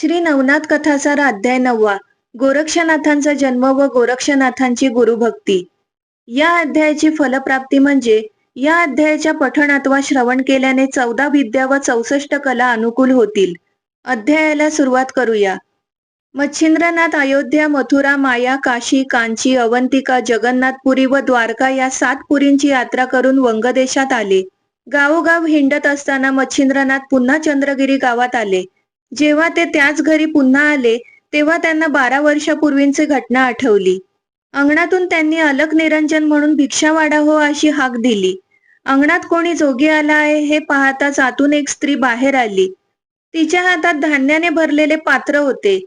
श्री नवनाथ कथासार अध्याय नववा. गोरक्षनाथांचा जन्म व गोरक्षनाथांची गुरुभक्ती. या अध्यायाची फलप्राप्ती म्हणजे या अध्यायाच्या पठणात वा श्रवण केल्याने चौदा विद्या व चौसष्ट कला अनुकूल होतील. अध्यायाला सुरुवात करूया. मच्छिंद्रनाथ अयोध्या मथुरा माया काशी कांची अवंतिका जगन्नाथपुरी व द्वारका या सात पुरींची यात्रा करून वंगदेशात आले. गावोगाव हिंडत असताना मच्छिंद्रनाथ पुन्हा चंद्रगिरी गावात आले. जेव्हा ते त्याच घरी पुन्हा आले तेव्हा त्यांना बारा वर्षापूर्वींची घटना आठवली. अंगणातून त्यांनी अलक निरंजन म्हणून भिक्षा वाढा हो अशी हाक दिली. अंगणात कोणी जोगी आला आहे हे पाहताच आतून एक स्त्री बाहेर आली. तिच्या हातात धान्याने भरलेले पात्र होते.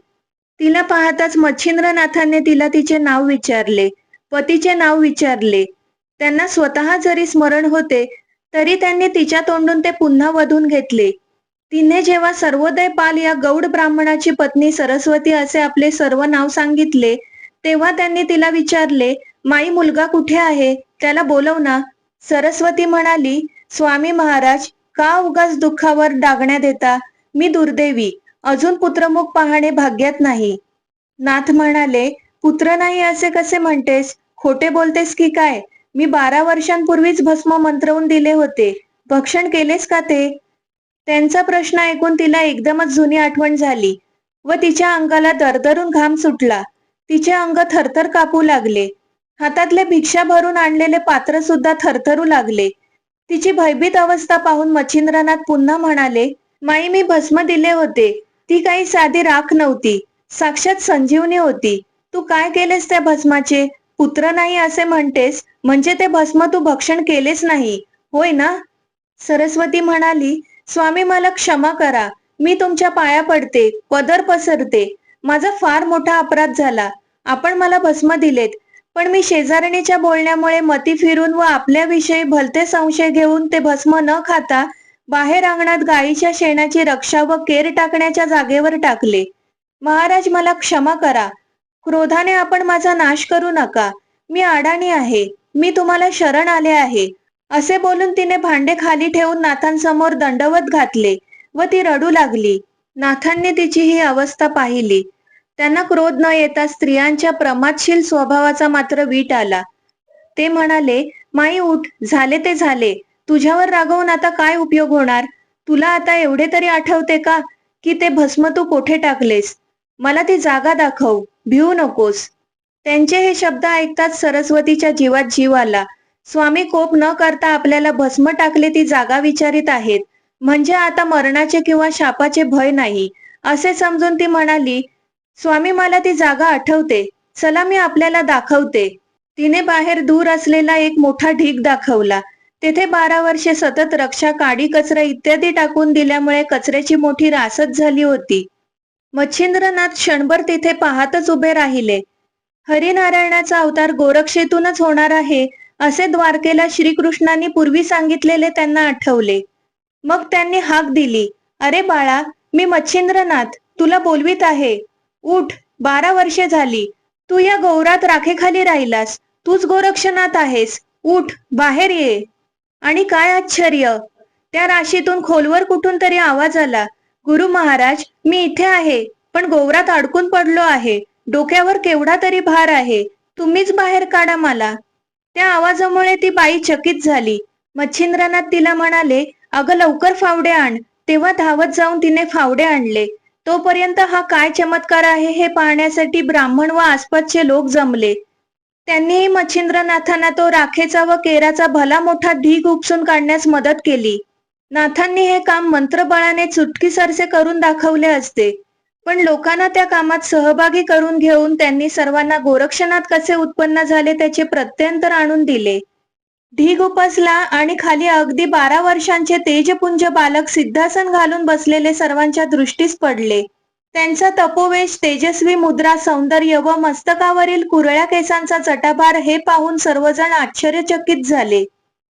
तिला पाहताच मच्छिंद्रनाथाने तिला तिचे नाव विचारले. पतीचे नाव विचारले. त्यांना स्वतः जरी स्मरण होते तरी त्यांनी तिच्या तोंडून ते पुन्हा वधून घेतले. तिने जेव्हा सर्वोदय पाल या गौड ब्राह्मणाची पत्नी सरस्वती असे आपले सर्व नाव सांगितले तेव्हा त्यांनी तिला विचारले माई मुलगा कुठे आहे? त्याला बोलव ना. सरस्वती म्हणाली स्वामी महाराज का उगाच दुःखावर डागण्या देता? मी दुर्दैवी अजून पुत्रमुख पाहणे भाग्यात नाही. नाथ म्हणाले पुत्र नाही असे कसे म्हणतेस? खोटे बोलतेस की काय? मी बारा वर्षांपूर्वीच भस्म मंत्रवून दिले होते. भक्षण केलेस का ते? त्यांचा प्रश्न ऐकून तिला एकदमच जुनी आठवण झाली व तिच्या अंगाला दरदरून घाम सुटला. तिचे अंग थरथर कापू लागले. हातातले भिक्षा भरून आणलेले पात्र सुद्धा थरथरू लागले. तिची भयभीत अवस्था पाहून मच्छिंद्रनाथ पुन्हा म्हणाले माई मी भस्म दिले होते. ती काही साधी राख नव्हती. साक्षात संजीवनी होती. तू काय केलेस त्या भस्माचे? पुत्र नाही असे म्हणतेस? म्हणजे ते भस्म तू भक्षण केलेच नाही. होय ना? सरस्वती म्हणाली स्वामी मला क्षमा करा. मी तुमच्या पाया पडते पदर पसरते. माझा फार मोठा अपराध झाला. आपण मला भस्म दिलेत. पण मी शेजारणीच्या बोलण्यामुळे मती फिरून व आपल्याविषयी भलते संशय घेऊन ते भस्म न खाता बाहेर अंगणात गायीच्या शेणाची रक्षा व केर टाकण्याच्या जागेवर टाकले. महाराज मला क्षमा करा. क्रोधाने आपण माझा नाश करू नका. मी अडाणी आहे. मी तुम्हाला शरण आले आहे. असे बोलून तिने भांडे खाली ठेवून नाथांसमोर दंडवत घातले व ती रडू लागली. नाथांनी तिची ही अवस्था पाहिली. त्यांना क्रोध न येता स्त्रियांच्या प्रमादशील स्वभावाचा मात्र वीट आला. ते म्हणाले माई उठ झाले ते झाले. तुझ्यावर रागवून आता काय उपयोग होणार? तुला आता एवढे तरी आठवते का? की ते भस्म तू कोठे टाकलेस? मला ती जागा दाखव भिवू नकोस. त्यांचे हे शब्द ऐकताच सरस्वतीच्या जीवात जीव आला. स्वामी कोप न करता आपल्याला भस्म टाकले ती जागा विचारित आहेत. म्हणजे आता मरणाचे किंवा शापाचे भय नाही. असे समजून ती म्हणाली स्वामी मला ती जागा आठवते. चला मी आपल्याला दाखवते. तिने बाहेर दूर असलेला एक मोठा ढीग दाखवला. तेथे बारा वर्षे सतत रक्षा काडी कचरा इत्यादी टाकून दिल्यामुळे कचऱ्याची मोठी रासच झाली होती. मच्छिंद्रनाथ क्षणभर तिथे पाहतच उभे राहिले. हरिनारायणाचा अवतार गोरक्षेतूनच होणार आहे असे द्वारकेला श्रीकृष्णांनी पूर्वी सांगितलेले त्यांना आठवले. मग त्यांनी हाक दिली. अरे बाळा मी मच्छिंद्रनाथ तुला बोलवीत आहे. उठ बारा वर्षे झाली. तू या गौरात राखेखाली राहिलास. तूच गोरक्षनाथ आहेस. उठ बाहेर ये. आणि काय आश्चर्य. त्या राशीतून खोलवर कुठून तरी आवाज आला. गुरु महाराज मी इथे आहे पण गोवरात अडकून पडलो आहे. डोक्यावर केवढा तरी भार आहे. तुम्हीच बाहेर काढा मला. त्या आवाजामुळे ती बाई चकित झाली. मच्छिंद्रनाथ तिला म्हणाले अगं लवकर फावडे आण. तेव्हा धावत जाऊन तिने फावडे आणले. तोपर्यंत हा काय चमत्कार आहे हे पाहण्यासाठी ब्राह्मण व आसपासचे लोक जमले. त्यांनीही मच्छिंद्रनाथांना तो राखेचा व केराचा भला मोठा ढीग उपसून काढण्यास मदत केली. नाथांनी हे काम मंत्रबळाने चुटकीसरसे करून दाखवले असते. पण लोकांना त्या कामात सहभागी करून घेऊन त्यांनी सर्वांना गोरक्षणात कसे उत्पन्न झाले त्याचे प्रत्यंतर आणून दिले. ढीग उपसला आणि खाली अगदी बारा वर्षांचे तेजपुंज बालक सिद्धासन घालून बसलेले सर्वांच्या दृष्टीस पडले. त्यांचा तपोवेश तेजस्वी मुद्रा सौंदर्य व मस्तकावरील कुरळ्या केसांचा चटाभार हे पाहून सर्वजण आश्चर्यचकित झाले.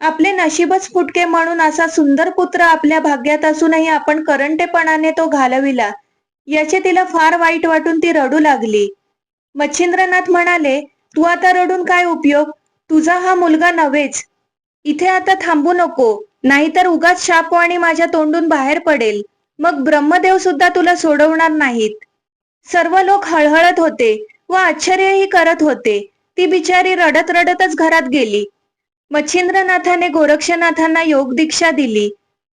आपले नशीबच फुटके म्हणून असा सुंदर पुत्र आपल्या भाग्यात असूनही आपण करंटेपणाने तो घालविला. याचे तिला फार वाईट वाटून ती रडू लागली. मच्छिंद्रनाथ म्हणाले तू आता रडून काय उपयोग? तुझा हा मुलगा नव्हेच. इथे आता थांबू नको. नाहीतर उगाच शापवाणी माझ्या तोंडून बाहेर पडेल. मग ब्रह्मदेव सुद्धा तुला सोडवणार नाहीत. सर्व लोक हळहळत होते व आश्चर्यही करत होते. ती बिचारी रडत रडतच घरात गेली. मच्छिंद्रनाथाने गोरक्षनाथांना योग दीक्षा दिली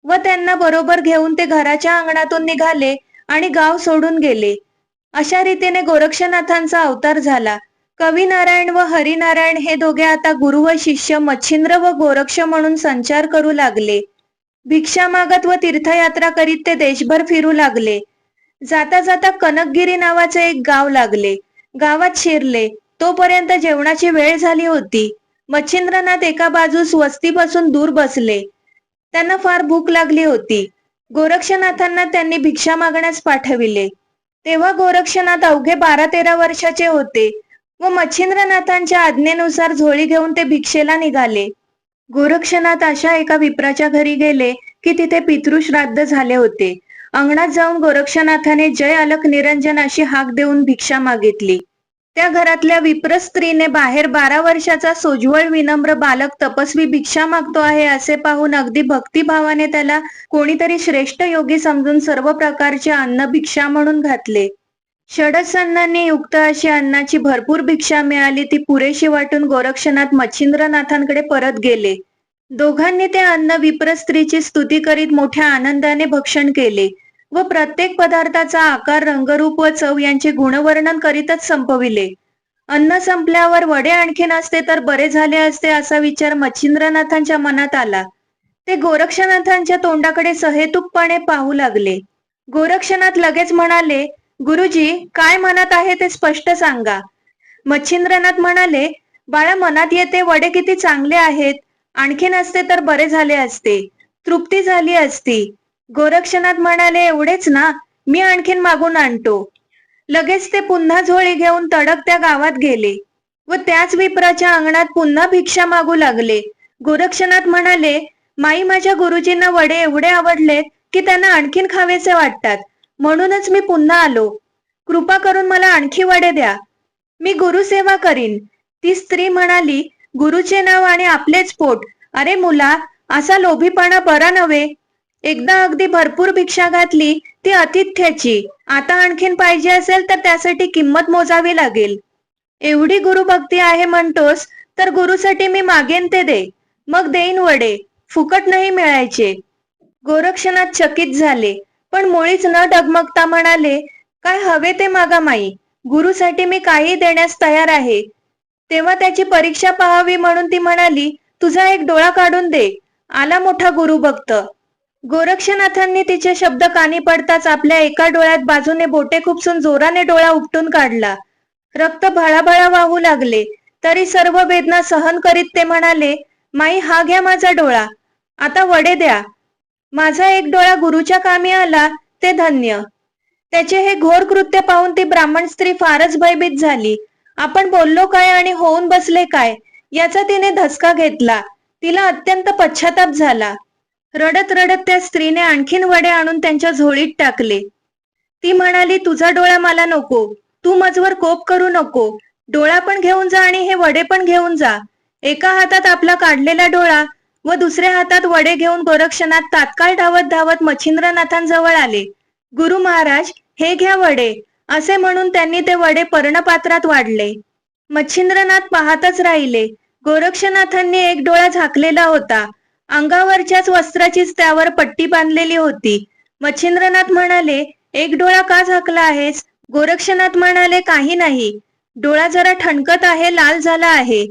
व त्यांना बरोबर घेऊन ते घराच्या अंगणातून निघाले आणि गाव सोडून गेले. अशा रीतीने गोरक्षनाथांचा अवतार झाला. कवी नारायण व हरिनारायण हे दोघे आता गुरु व शिष्य मच्छिंद्र व गोरक्ष म्हणून संचार करू लागले. भिक्षा मागत व तीर्थयात्रा करीत ते देशभर फिरू लागले. जाता जाता कनकगिरी नावाचे एक गाव लागले. गावात शिरले. तोपर्यंत जेवणाची वेळ झाली होती. मच्छिंद्रनाथ एका बाजूस वस्तीपासून दूर बसले. त्यांना फार भूक लागली होती. गोरक्षनाथांना त्यांनी भिक्षा मागण्यास पाठविले. तेव्हा गोरक्षनाथ अवघे बारा तेरा वर्षाचे होते व मच्छिंद्रनाथांच्या आज्ञेनुसार झोळी घेऊन ते भिक्षेला निघाले. गोरक्षनाथ अशा एका विप्राच्या घरी गेले की तिथे पितृश्राद्ध झाले होते. अंगणात जाऊन गोरक्षनाथाने जय अलक निरंजन अशी हाक देऊन भिक्षा मागितली. त्या घरातल्या विप्र स्त्रीने बाहेर बारा वर्षाचा सोज्वळ विनम्र बालक तपस्वी भिक्षा मागतो आहे असे पाहून अगदी भक्तिभावाने त्याला कोणीतरी श्रेष्ठ योगी समजून सर्व प्रकारचे अन्न भिक्षा म्हणून घातले. षडसन्नांनी युक्त अशी अन्नाची भरपूर भिक्षा मिळाली ती पुरेशी वाटून गोरक्षनाथ मच्छिंद्रनाथांकडे परत गेले. दोघांनी ते अन्न विप्र स्त्रीची स्तुती करीत मोठ्या आनंदाने भक्षण केले. व प्रत्येक पदार्थाचा आकार रंगरूप व चव यांचे गुणवर्णन करीतच संपविले. अन्न संपल्यावर वडे आणखीन असते तर बरे झाले असते असा विचार मच्छिंद्रनाथांच्या मनात आला. ते गोरक्षनाथांच्या तोंडाकडे सहेतुकपणे पाहू लागले. गोरक्षनाथ लगेच म्हणाले गुरुजी काय मनात आहे ते स्पष्ट सांगा. मच्छिंद्रनाथ म्हणाले बाळा मनात येते वडे किती चांगले आहेत. आणखीन असते तर बरे झाले असते. तृप्ती झाली असती. गोरक्षनाथ म्हणाले एवढेच ना मी आणखीन मागून आणतो. लगेच ते पुन्हा झोळी घेऊन तडक त्या गावात गेले व त्याच विप्राच्या अंगणात पुन्हा भिक्षा मागू लागले. गोरक्षनाथ म्हणाले माई माझ्या गुरुजींना वडे एवढे आवडले की त्यांना आणखीन खावेसे वाटतात. म्हणूनच मी पुन्हा आलो. कृपा करून मला आणखी वडे द्या. मी गुरुसेवा करीन. ती स्त्री म्हणाली गुरुचे नाव आणि आपलेच पोट. अरे मुला असा लोभीपणा बरा नव्हे. एकदा अगदी भरपूर भिक्षा घातली ती अतिथ्याची. आता आणखीन पाहिजे असेल तर त्यासाठी किंमत मोजावी लागेल. एवढी गुरुभक्ती आहे म्हणतोस तर गुरुसाठी मी मागेन ते दे. मग देईन वडे फुकट नाही मिळायचे. गोरक्षनाथ चकित झाले पण मुळीच न डगमगता म्हणाले काय हवे ते मागा माई गुरुसाठी मी काही देण्यास तयार आहे. तेव्हा त्याची परीक्षा पाहावी म्हणून ती म्हणाली तुझा एक डोळा काढून दे आला मोठा गुरु भक्त गोरक्षनाथांनी तिचे शब्द कानी पडताच आपल्या एका डोळ्यात बाजूने बोटे खुपसून जोराने डोळा उपटून काढला. रक्त भळाभळा वाहू लागले. तरी सर्व वेदना सहन करीत ते म्हणाले माई हा घ्या माझा डोळा. आता वडे द्या. माझा एक डोळा गुरुच्या कामी आला ते धन्य. त्याचे हे घोर कृत्य पाहून ती ब्राह्मण स्त्री फारच भयभीत झाली. आपण बोललो काय आणि होऊन बसले काय? याचा तिने धसका घेतला. तिला अत्यंत पश्चाताप झाला. रडत रडत त्या स्त्रीने आणखीन वडे आणून त्यांच्या झोळीत टाकले. ती म्हणाली तुझा डोळा मला नको. तू मजवर कोप करू नको. डोळा पण घेऊन जा आणि हे वडे पण घेऊन जा. एका हातात आपला काढलेला डोळा व दुसऱ्या हातात वडे घेऊन गोरक्षनाथ तात्काळ धावत धावत मच्छिंद्रनाथांजवळ आले. गुरु महाराज हे घ्या वडे. असे म्हणून त्यांनी ते वडे पर्णपात्रात वाढले. मच्छिंद्रनाथ पाहतच राहिले. गोरक्षनाथांनी एक डोळा झाकलेला होता. अंगावरच्याच वस्त्राचीच त्यावर पट्टी बांधलेली होती. मच्छिंद्रनाथ म्हणाले एक डोळा का झाकला आहेस? गोरक्षनाथ म्हणाले काही नाही. डोळा जरा ठणकत आहे लाल झाला आहे.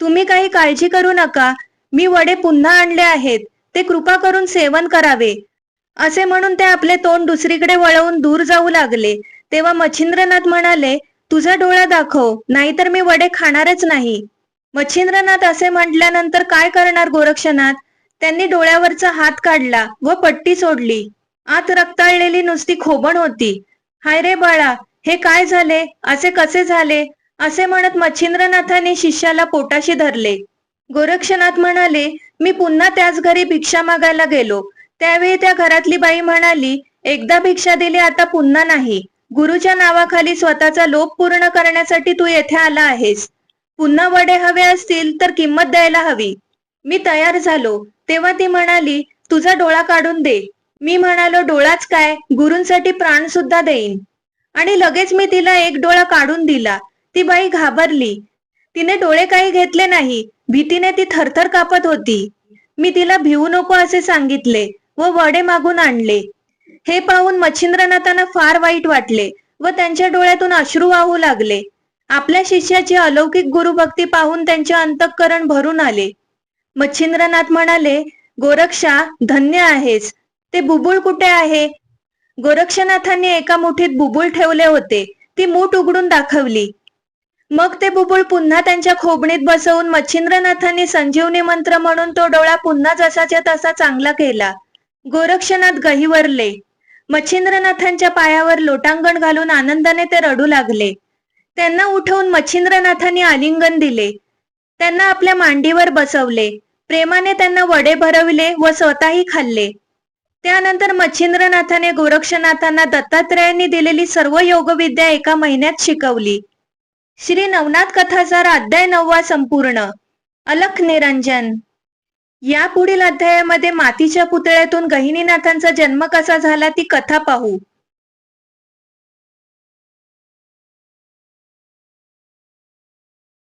तुम्ही काही काळजी करू नका. मी वडे पुन्हा आणले आहेत. ते कृपा करून सेवन करावे. असे म्हणून ते आपले तोंड दुसरीकडे वळवून दूर जाऊ लागले. तेव्हा मच्छिंद्रनाथ म्हणाले तुझा डोळा दाखव नाहीतर मी वडे खाणारच नाही. मच्छिंद्रनाथ असे म्हटल्यानंतर काय करणार गोरक्षनाथ? त्यांनी डोळ्यावरचा हात काढला व पट्टी सोडली. आत रक्ताळलेली नुसती खोबण होती. हाय रे बाळा हे काय झाले? असे कसे झाले? असे म्हणत मच्छिंद्रनाथाने शिष्याला पोटाशी धरले. गोरक्षनाथ म्हणाले मी पुन्हा त्याच घरी भिक्षा मागायला गेलो. त्यावेळी त्या घरातली बाई म्हणाली एकदा भिक्षा दिली आता पुन्हा नाही. गुरुच्या नावाखाली स्वतःचा लोभ पूर्ण करण्यासाठी तू येथे आला आहेस. पुन्हा वडे हवे असतील तर किंमत द्यायला हवी. मी तयार झालो. तेव्हा ती म्हणाली तुझा डोळा काढून दे. मी म्हणालो डोळाच काय? गुरूंसाठी प्राण सुद्धा देईन. आणि लगेच मी तिला एक डोळा काढून दिला. ती बाई घाबरली. तिने डोळे काही घेतले नाही. भीतीने ती थरथर कापत होती. मी तिला भिवू नको असे सांगितले व वडे मागून आणले. हे पाहून मच्छिंद्रनाथांना फार वाईट वाटले व त्यांच्या डोळ्यातून अश्रू वाहू लागले. आपल्या शिष्याची अलौकिक गुरुभक्ती पाहून त्यांचे अंतःकरण भरून आले. मच्छिंद्रनाथ म्हणाले गोरक्षा धन्य आहेस. ते बुबुळ कुठे आहे? गोरक्षनाथांनी एका मुठीत बुबुळ ठेवले होते. ती मूठ उघडून दाखवली. मग ते बुबुळ पुन्हा त्यांच्या खोबणीत बसवून मच्छिंद्रनाथांनी संजीवनी मंत्र म्हणून तो डोळा पुन्हा जसाच्या तसा चांगला केला. गोरक्षनाथ गहिवरले. मच्छिंद्रनाथांच्या पायावर लोटांगण घालून आनंदाने ते रडू लागले. त्यांना उठवून मच्छिंद्रनाथांनी आलिंगन दिले. त्यांना आपल्या मांडीवर बसवले. प्रेमाने त्यांना वडे भरविले व स्वतःही खाल्ले. त्यानंतर मच्छिंद्रनाथाने गोरक्षनाथांना दत्तात्रयांनी दिलेली सर्व योगविद्या एका महिन्यात शिकवली. श्री नवनाथ कथासार अध्याय नववा संपूर्ण. अलख निरंजन. या पुढील अध्यायामध्ये मातीच्या पुतळ्यातून गहिनीनाथांचा जन्म कसा झाला ती कथा पाहू.